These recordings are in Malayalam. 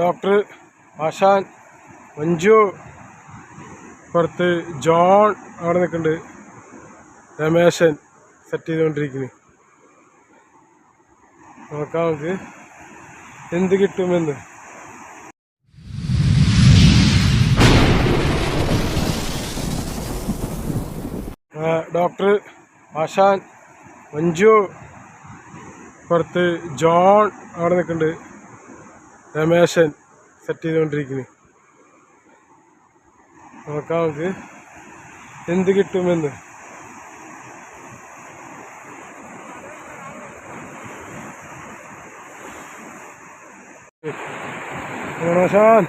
ഡോക്ടർ ആശാൻ മഞ്ജു പുറത്ത് ജോൺ അവിടെ നിൽക്കുന്നുണ്ട്. രമേശൻ സെറ്റ് ചെയ്തുകൊണ്ടിരിക്കുന്നു. നോക്കാം നമുക്ക് എന്ത് കിട്ടുമെന്ന്. ഡോക്ടർ ആശാൻ മഞ്ജു പുറത്ത് ജോൺ അവിടെ നിൽക്കുന്നുണ്ട്. രമേശൻ സെറ്റ് ചെയ്തുകൊണ്ടിരിക്കുന്നത് നോക്കാം നമുക്ക്. എന്ത് കിട്ടുമെന്ന്. ആശാൻ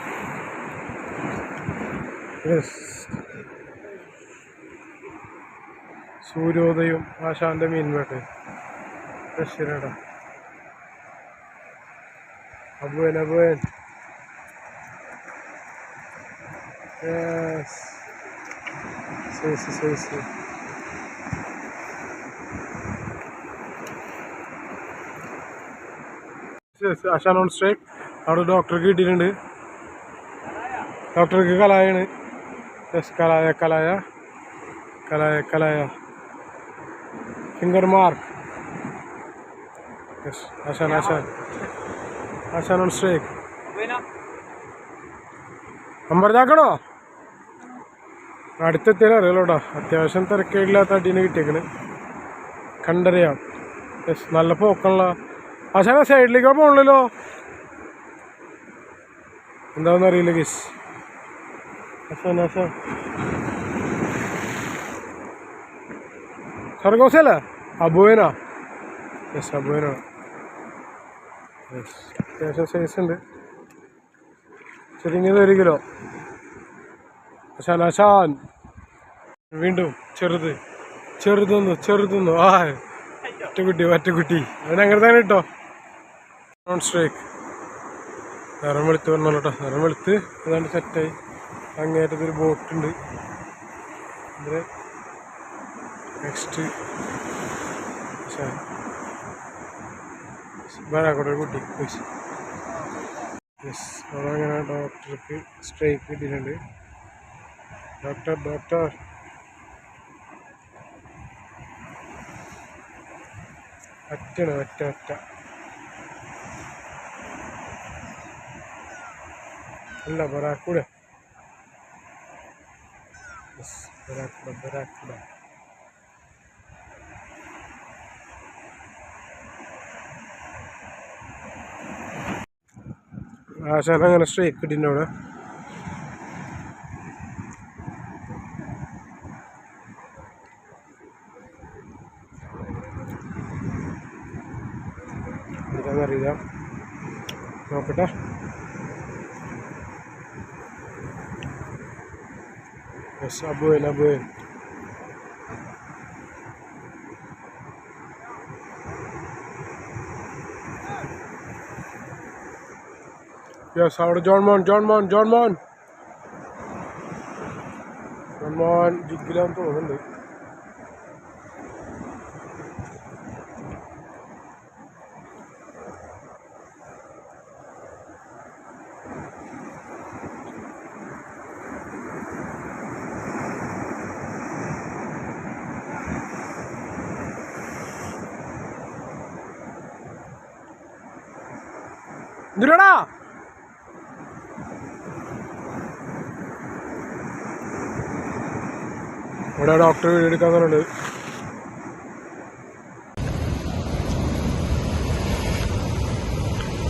സൂര്യോദയം ആശാന്റെ മീൻ മീൻവേട്ട് ശരിടാ അബുവൻ അബുവൻ യെസ് സൈസ് സൈസ് ആശാൻ ഓൺ സ്ട്രൈക്ക് അവിടെ ഡോക്ടർക്ക് കിട്ടിയിട്ടുണ്ട്. ഡോക്ടർക്ക് കലായാണ്. യെസ് കലായ കലായ. കലായ കലായ. ഫിംഗർ മാർക്ക് യെസ് ആശാൻ ആശാൻ ഓൺ സ്ട്രൈക്ക് നമ്പർ ഇതാക്കണോ അടുത്തെത്തിയാലും അറിയാലോട്ടോ അത്യാവശ്യം തിരക്കേടില്ലാത്ത അടീനെ കിട്ടിയേക്കണ്. കണ്ടറിയാം. യെസ് നല്ല പോക്കണല്ലോ ആശാന സൈഡിലേക്ക് പോകണല്ലോ എന്താണെന്ന് അറിയില്ല ഗിസ് ആശാൻ ആശാൻ. സർഗോസല്ലേ അബുവേനാ. യെസ് അബുവേനാണ്. യെസ്. അത്യാവശ്യം സൈസ് ഉണ്ട്. ചുരുങ്ങിയത് ഒരു കിലോ ശലശാൻ വീണ്ടും ചെറുത്. ചെറുതൊന്നു ചെറുതൊന്നു. ആ ഒറ്റക്കുട്ടി ഒറ്റക്കുട്ടി. അവൻ അങ്ങനെ തന്നെ കേട്ടോ നോൺ സ്ട്രൈക്ക് നിറം വെളുത്ത് വരണല്ലോ കേട്ടോ. നിറം വെളുത്ത്. ഏതാണ്ട് സെറ്റായി അങ്ങേറ്റത്തൊരു ബോട്ടുണ്ട് ഇതിന് നെക്സ്റ്റ് ശരി ഒരു കുട്ടി. പോയി. യെസ് അതങ്ങനെ ഡോക്ടർക്ക് സ്ട്രൈക്ക് കിട്ടിയിട്ടുണ്ട്. Doctor doctor. ഒറ്റയാണ് ഒറ്റ ഒറ്റ അല്ല ബറാക്കൂട. യെസ് ബറാക്കൂട ബറാക്കൂട. ആശാൻ അങ്ങനെ സ്ട്രൈക്ക് കിട്ടിയിട്ടുണ്ട് അവിടെ. നോക്കട്ടെ. യെസ് അബുവൻ യെസ് അവിടെ ജോൺ മോൻ ജോൺ മോൻ ജോൺ മോൻ ജോൺ മോൻ ജിഗിലാന്ന് തോന്നുന്നുണ്ട് എന്തിനാടാ? ഇവിടെ ഡോക്ടർ വീഡിയോ എടുക്കാൻ തന്നുണ്ട്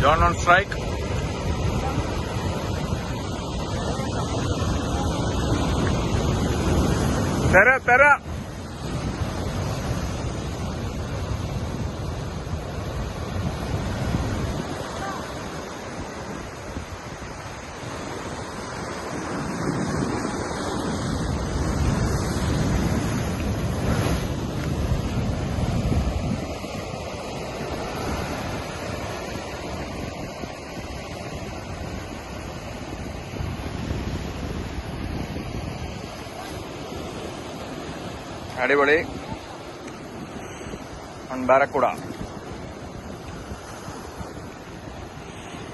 John on അടിപൊളി. മൺബാരക്കുട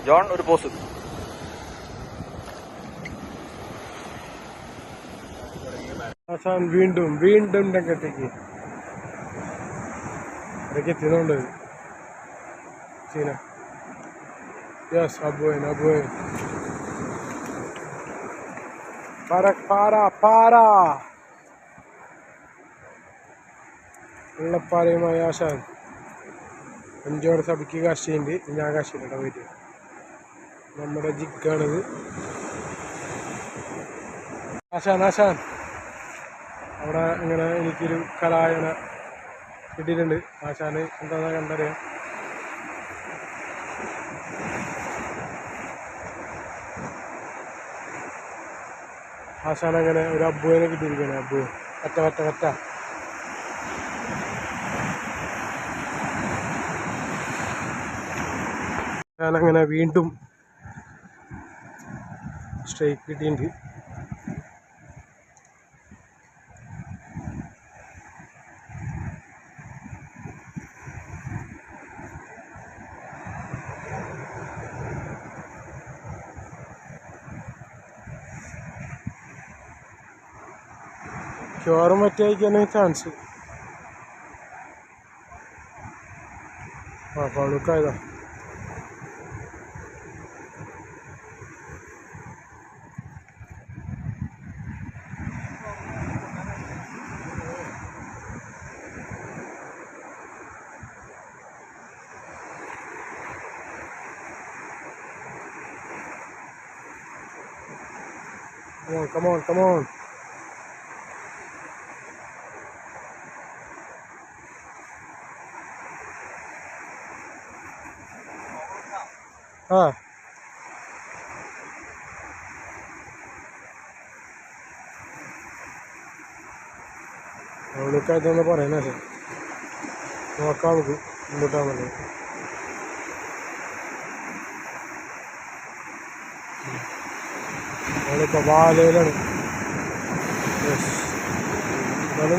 ജോൺ ഒരു പോസ്. ആശാൻ വീണ്ടും വീണ്ടും രംഗത്തേക്ക് ഇടയ്ക്ക് എത്തിയതുകൊണ്ട് ചീന. യെസ് അബോയൻ അബോയൻ പാര പാര പാര. വെള്ളപ്പാറയുമായ ആശാൻ അഞ്ചോടെ സഭയ്ക്ക് കാശിയുണ്ട്. ഞാൻ കാശിയില്ല വീട്ടിൽ നമ്മുടെ ജിക്കാണിത് ആശാൻ ആശാൻ. അവിടെ ഇങ്ങനെ എനിക്കൊരു കലായന കിട്ടിയിട്ടുണ്ട്. ആശാന് എന്താണെന്ന് കണ്ടറിയാം. ആശാൻ അങ്ങനെ ഒരു അബ്ബുവിനെ കിട്ടിയിരിക്കുകയാണ്. അബ്ബു കറ്റ കറ്റ കറ്റ ഞാനങ്ങനെ വീണ്ടും സ്ട്രൈക്ക് കിട്ടിയിട്ടുണ്ട്. മിക്കവാറും മറ്റേക്കാണ് ചാൻസ് ആ ഫാളൂക്കായതാ Come on, come on, come on. ആ അവൾക്കായതെന്ന് പറയണല്ലേ നോക്കാം നമുക്ക് മുമ്പോട്ടാണല്ലോ അവളിപ്പോൾ വാലയിലാണ്. യെസ് നല്ല